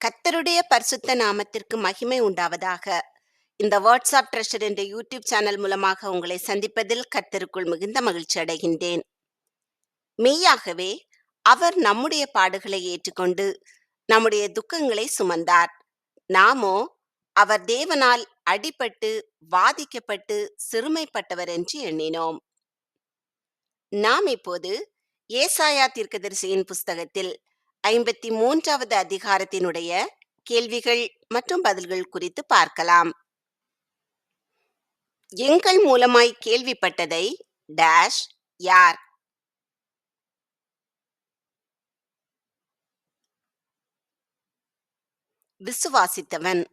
கர்த்தருடைய பரிசுத்த நாமத்திற்கு மகிமை உண்டாவதாக. இந்த வாட்ஸ்அப் ட்ரெஷர் என்ற யூடியூப் சேனல் மூலமாக உங்களை சந்திப்பதில் கத்தருக்குள் மிகுந்த மகிழ்ச்சி அடைகின்றேன். மெய்யாகவே அவர் நம்முடைய பாடுகளை ஏற்றுக்கொண்டு நம்முடைய துக்கங்களை சுமந்தார். நாமோ அவர் தேவனால் அடிபட்டு வாதிக்கப்பட்டு சிறுமைப்பட்டவர் என்று எண்ணினோம். நாம் இப்போது ஏசாயா தீர்க்கதரிசியின் புஸ்தகத்தில் ஐம்பத்தி மூன்றாவது அதிகாரத்தினுடைய கேள்விகள் மற்றும் பதில்கள் குறித்து பார்க்கலாம். எங்கள் மூலமாய் கேள்விப்பட்டதை டேஷ் யார்? விசுவாசித்தவன்.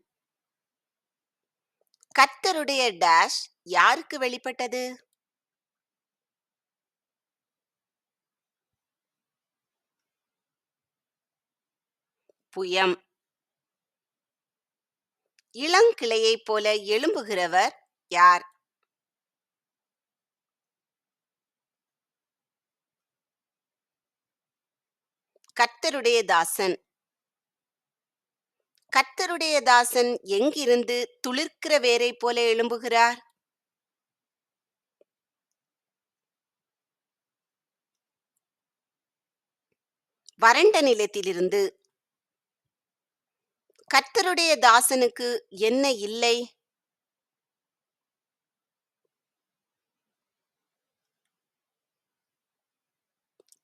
கர்த்தருடைய டேஷ் யாருக்கு வெளிப்பட்டது? புயம். இளங்கிளையைப் போல எழும்புகிறவர் யார்? கர்த்தருடைய தாசன். கர்த்தருடைய தாசன் எங்கிருந்து துளிர்க்கிற வேரை போல எழும்புகிறார்? வறண்ட நிலத்திலிருந்து கர்த்தருடைய தாசனுக்கு என்ன இல்லை?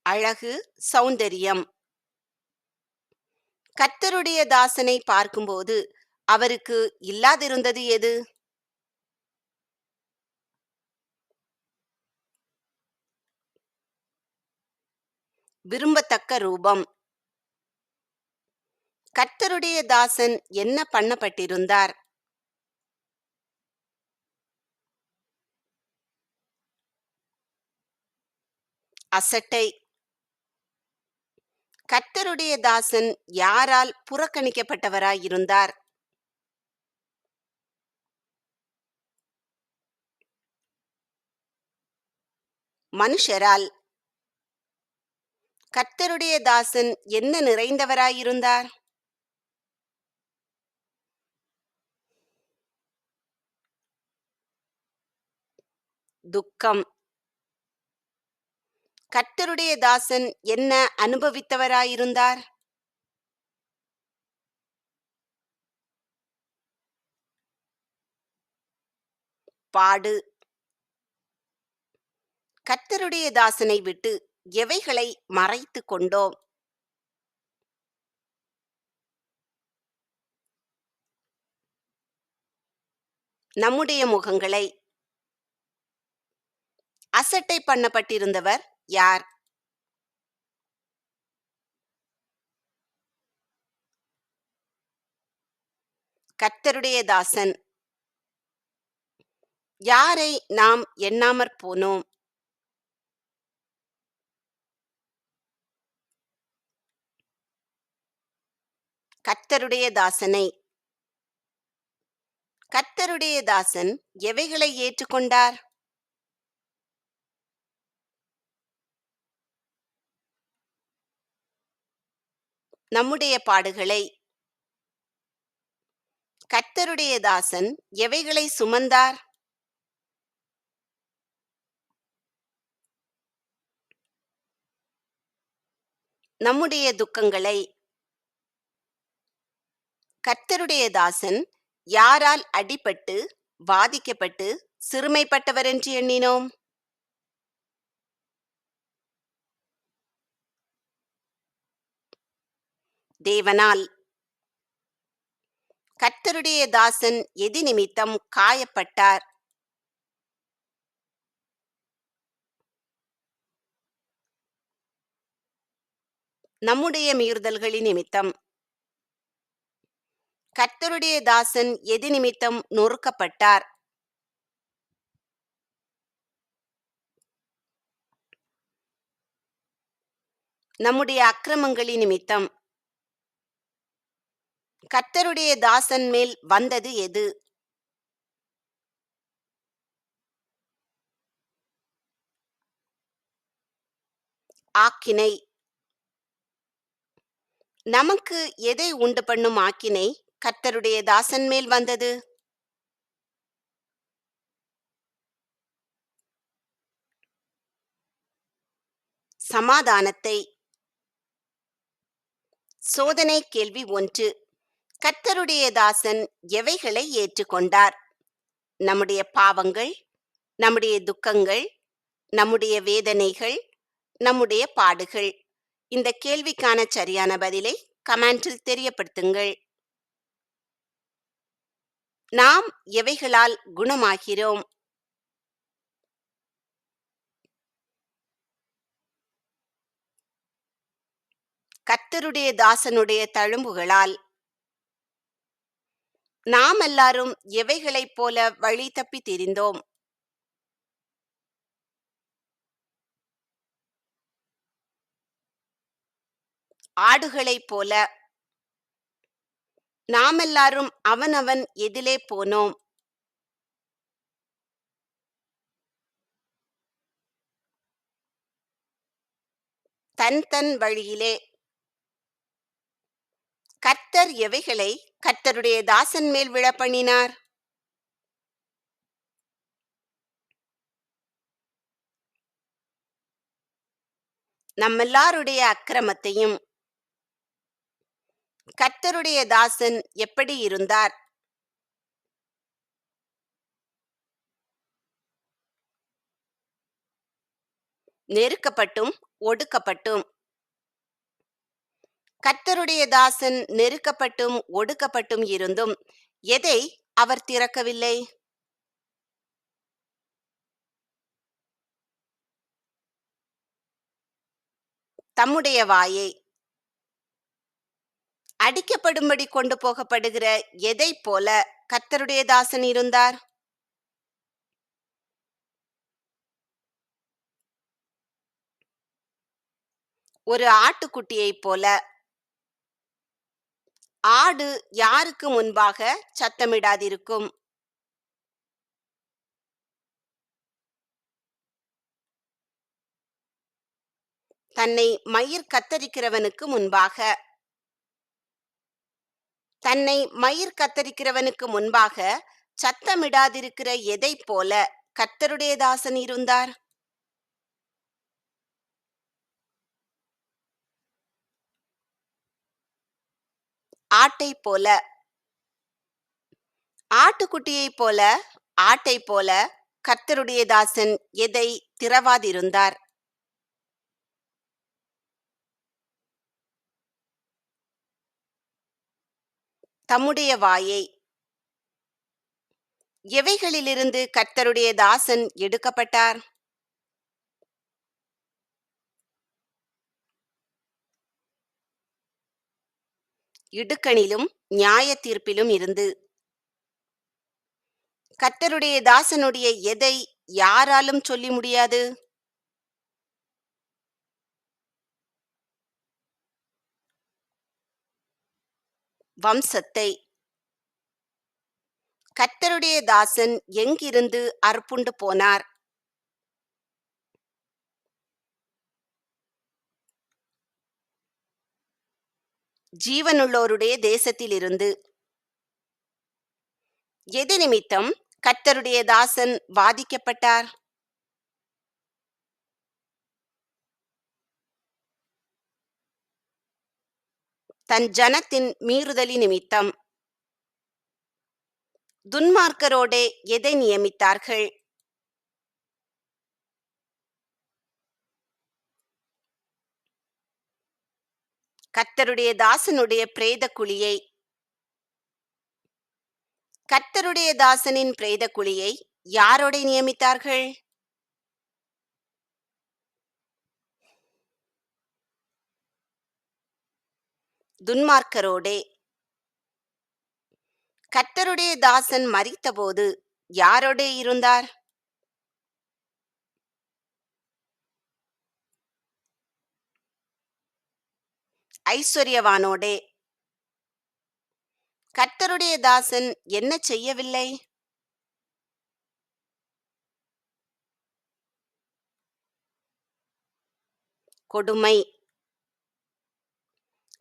அழகு சௌந்தரியம். கர்த்தருடைய தாசனை பார்க்கும்போது அவருக்கு இல்லாதிருந்தது எது? விரும்பத்தக்க ரூபம். கர்த்தருடைய தாசன் என்ன பண்ணப்பட்டிருந்தார்? அசட்டை. கர்த்தருடைய தாசன் யாரால் புறக்கணிக்கப்பட்டவராயிருந்தார்? மனுஷரால். கர்த்தருடைய தாசன் என்ன நிறைந்தவராயிருந்தார்? துக்கம். கர்த்தருடைய தாசன் என்ன அனுபவித்தவராயிருந்தார்? பாடு. கர்த்தருடைய தாசனை விட்டு எவைகளை மறைத்து கொண்டோம்? நம்முடைய முகங்களை அசட்டை பண்ணப்பட்டிருந்தவர் யார்? கர்த்தருடைய தாசன். யாரை நாம் எண்ணாமற் போனோம்? கர்த்தருடைய தாசனை. கர்த்தருடைய தாசன் எவைகளை ஏற்றுக்கொண்டார்? நம்முடைய பாடுகளை. கர்த்தருடைய தாசன் எவைகளை சுமந்தார்? நம்முடைய துக்கங்களை. கர்த்தருடைய தாசன் யாரால் அடிபட்டு வாதிக்கப்பட்டு சிறுமைப்பட்டவர் என்று எண்ணினோம்? தேவனால். கர்த்தருடைய தாசன் எதி நிமித்தம் காயப்பட்டார். நம்முடைய மீறுதல்களின் நிமித்தம் கர்த்தருடைய தாசன் எதி நிமித்தம் நொறுக்கப்பட்டார். நம்முடைய அக்கிரமங்களின் நிமித்தம் கர்த்தருடைய தாசன் மேல் வந்தது எது? ஆக்கினை. நமக்கு எதை உண்டு பண்ணும் ஆக்கினை? கர்த்தருடைய தாசன் மேல் வந்தது. சமாதானத்தை. சோதனை கேள்வி ஒன்று. கர்த்தருடைய தாசன் எவைகளை ஏற்றுக்கொண்டார்? நம்முடைய பாவங்கள் நம்முடைய துக்கங்கள் நம்முடைய வேதனைகள் நம்முடைய பாடுகள். இந்த கேள்விக்கான சரியான பதிலை கமெண்டில் தெரியப்படுத்துங்கள். நாம் எவைகளால் குணமாகிறோம்? கர்த்தருடைய தாசனுடைய தழும்புகளால் நாம் எல்லாரும் எவைகளைப் போல வழி தப்பி திரிந்தோம்? ஆடுகளைப் போல. நாமெல்லாரும் அவனவன் எதிலே போனோம். தன் தன் வழியிலே. கர்த்தர் எவைகளை கர்த்தருடைய தாசன் மேல் விழப்பண்ணினார்? நம்மெல்லாருடைய அக்கிரமத்தையும் கர்த்தருடைய தாசன் எப்படி இருந்தார்? நெருக்கப்பட்டும் ஒடுக்கப்பட்டும் கர்த்தருடைய தாசன் நெருக்கப்பட்டும் ஒடுக்கப்பட்டும் இருந்தும் எதை அவர் திறக்கவில்லை? தம்முடைய வாயை அடிக்கப்படும்படி கொண்டு போகப்படுகிற எதை போல கர்த்தருடைய தாசன் இருந்தார்? ஒரு ஆட்டுக்குட்டியைப் போல ஆடு யாருக்கு முன்பாக சத்தமிடாதிருக்கும்? தன்னை மயிர் கத்தரிக்கிறவனுக்கு முன்பாக. தன்னை மயிர் கத்தரிக்கிறவனுக்கு முன்பாக சத்தமிடாதிருக்கிற எதை போல கர்த்தருடைய தாசன் இருந்தார்? ஆட்டை போல ஆட்டுக்குட்டியைப் போல ஆட்டை போல கர்த்தருடைய தாசன் எதை திறவாதிருந்தார்? தம்முடைய வாயை. எவைகளிலிருந்து கர்த்தருடைய தாசன் எடுக்கப்பட்டார்? இடுக்கணிலும் நியாய தீர்ப்பிலும் இருந்து. கர்த்தருடைய தாசனுடைய எதை யாராலும் சொல்லி முடியாது? வம்சத்தை. கர்த்தருடைய தாசன் எங்கிருந்து அற்புண்டு போனார்? ஜீவனுள்ளோருடைய தேசத்திலிருந்து. எது நிமித்தம் கர்த்தருடைய தாசன் வாதிக்கப்பட்டார்? தன் ஜனத்தின் மீறுதலி நிமித்தம். துன்மார்க்கரோடே எதை நியமித்தார்கள்? கர்த்தருடைய தாசனுடைய பிரேத குழியை. கர்த்தருடைய தாசனின் பிரேத குழியை யாரோட நியமித்தார்கள்? துன்மார்க்கரோடே. கர்த்தருடைய தாசன் மறித்தபோது யாரோடே இருந்தார்? ஐஸ்வர்யவானோடே. கர்த்தருடைய தாசன் என்ன செய்யவில்லை? கொடுமை.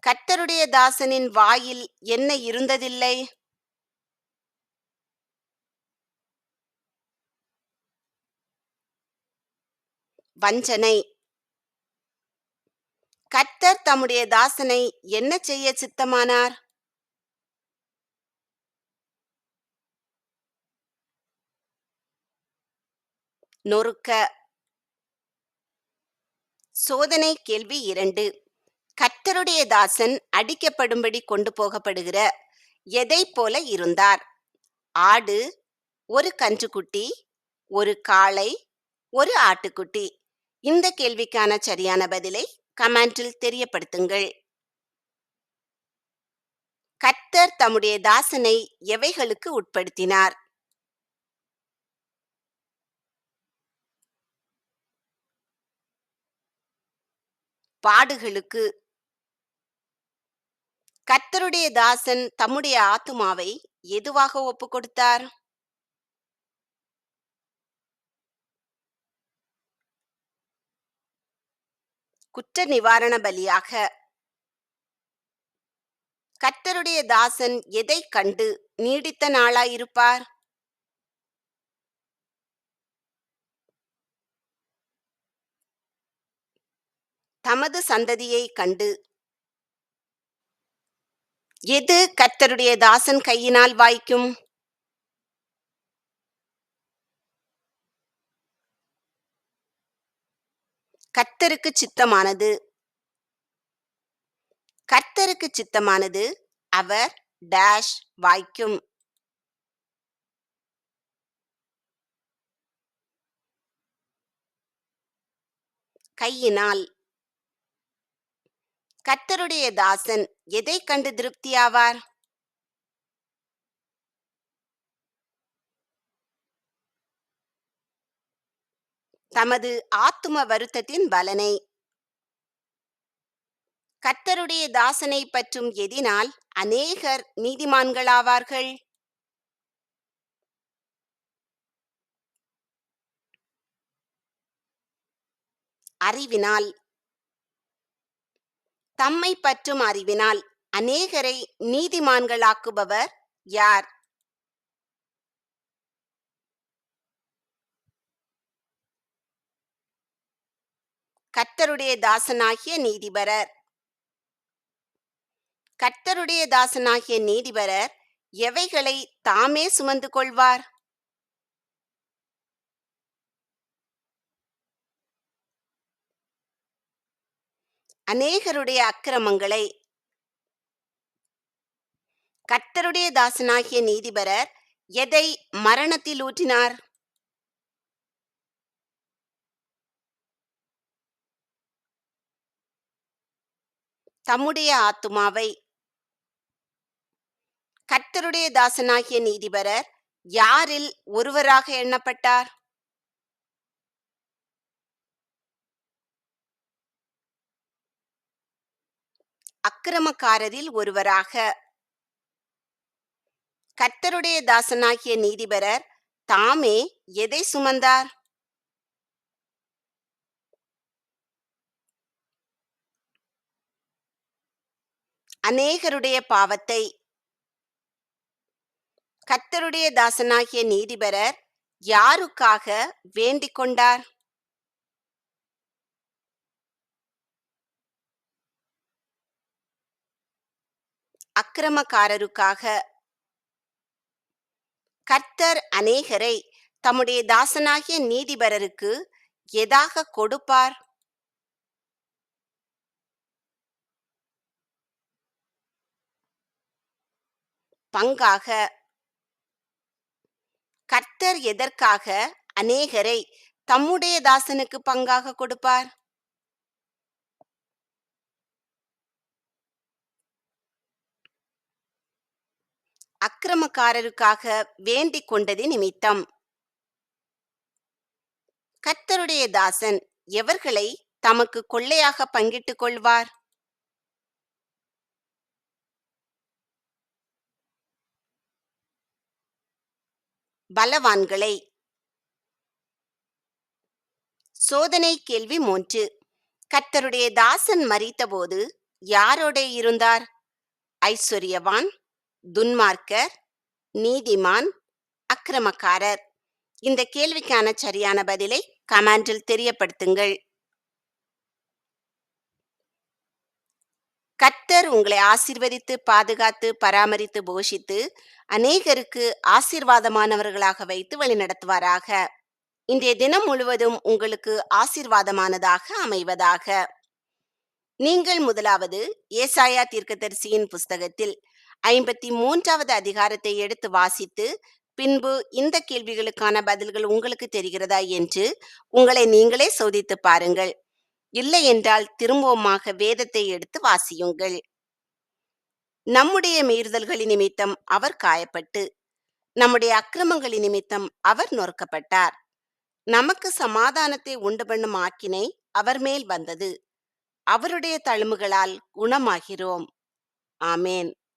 கர்த்தருடைய தாசனின் வாயில் என்ன இருந்ததில்லை? வஞ்சனை. கர்த்தர் தம்முடைய தாசனை என்ன செய்ய சித்தமானார்? நொறுக்க. சோதனை கேள்வி இரண்டு. கர்த்தருடைய தாசன் அடிக்கப்படும்படி கொண்டு போகப்படுகிற எதை போல இருந்தார்? ஆடு ஒரு கன்றுக்குட்டி ஒரு காளை ஒரு ஆட்டுக்குட்டி. இந்த கேள்விக்கான சரியான பதிலை கமெண்டில் தெரியப்படுத்துங்கள். கர்த்தர் தம்முடைய தாசனை எவைகளுக்கு உட்படுத்தினார்? பாடுகளுக்கு. கர்த்தருடைய தாசன் தம்முடைய ஆத்துமாவை எதுவாக ஒப்பு கொடுத்தார் குற்ற நிவாரண பலியாக கர்த்தருடைய தாசன் எதை கண்டு நீடித்த நாளாயிருப்பார்? தமது சந்ததியை கண்டு எது கர்த்தருடைய தாசன் கையினால் வாய்க்கும்? கர்த்தருக்கு சித்தமானது. கர்த்தருக்கு சித்தமானது அவர் டேஷ் வாய்க்கும். கையினால். கர்த்தருடைய தாசன் எதை கண்டு திருப்தியாவார் தமது ஆத்தும வருத்தத்தின் பலனை. கர்த்தருடைய தாசனை பற்றும் எதினால் அநேகர் நீதிமான்களாவார்கள். அறிவினால். தம்மை பற்றும் அறிவினால் அநேகரை நீதிமான்களாக்குபவர் யார்? கர்த்தருடைய தாசனாகிய நீதிபரர். கர்த்தருடைய தாசனாகிய நீதிபரர் எவைகளை தாமே சுமந்து கொள்வார்? அநேகருடைய அக்கிரமங்களை. கர்த்தருடைய தாசனாகிய நீதிபரர் எதை மரணத்தில் ஊற்றினார்? தம்முடைய ஆத்துமாவை. கர்த்தருடைய தாசனாகிய நீதிபரர் யாரில் ஒருவராக எண்ணப்பட்டார்? அக்கிரமக்காரரில் ஒருவராக. கர்த்தருடைய தாசனாகிய நீதிபரர் தாமே எதை சுமந்தார்? அநேகருடைய பாவத்தை. கர்த்தருடைய தாசனாகிய நீதிபரர் யாருக்காக வேண்டிக் கொண்டார்? அக்கிரமக்காரருக்காக. கர்த்தர் அநேகரை தம்முடைய தாசனாகிய நீதிபரருக்கு எதாக கொடுப்பார்? பங்காக. கர்த்தர் எதற்காக அநேகரை தம்முடைய தாசனுக்கு பங்காக கொடுப்பார்? அக்கிரமக்காரருக்காக வேண்டிக் கொண்டது நிமித்தம். கர்த்தருடைய தாசன் எவர்களை தமக்கு கொள்ளையாக பங்கிட்டுக் கொள்வார்? பலவான்களை. சோதனை கேள்வி மூன்று. கர்த்தருடைய தாசன் மறித்தபோது யாரோடே இருந்தார்? ஐஸ்வர்யவான் துன்மார்க்கர் நீதிமான் அக்கிரமக்காரர். இந்த கேள்விக்கான சரியான பதிலை கமெண்டில் தெரியப்படுத்துங்கள். கர்த்தர் உங்களை ஆசிர்வதித்து பாதுகாத்து பராமரித்து போஷித்து அநேகருக்கு ஆசீர்வாதமானவர்களாக வைத்து வழிநடத்துவாராக. இன்றைய தினம் முழுவதும் உங்களுக்கு ஆசீர்வாதமானதாக அமைவதாக. நீங்கள் முதலாவது ஏசாயா தீர்க்கதரிசியின் புஸ்தகத்தில் ஐம்பத்தி மூன்றாவது அதிகாரத்தை எடுத்து வாசித்து பின்பு இந்த கேள்விகளுக்கான பதில்கள் உங்களுக்கு தெரிகிறதா என்று உங்களை நீங்களே சோதித்து பாருங்கள். இல்லை என்றால் திரும்பவுமாக வேதத்தை எடுத்து வாசியுங்கள். நம்முடைய மீறுதல்களின் நிமித்தம் அவர் காயப்பட்டு நம்முடைய அக்கிரமங்களின் நிமித்தம் அவர் நொறுக்கப்பட்டார். நமக்கு சமாதானத்தை உண்டு பண்ணும் ஆக்கினை அவர் மேல் வந்தது. அவருடைய தழும்புகளால் குணமாகிறோம். ஆமேன்.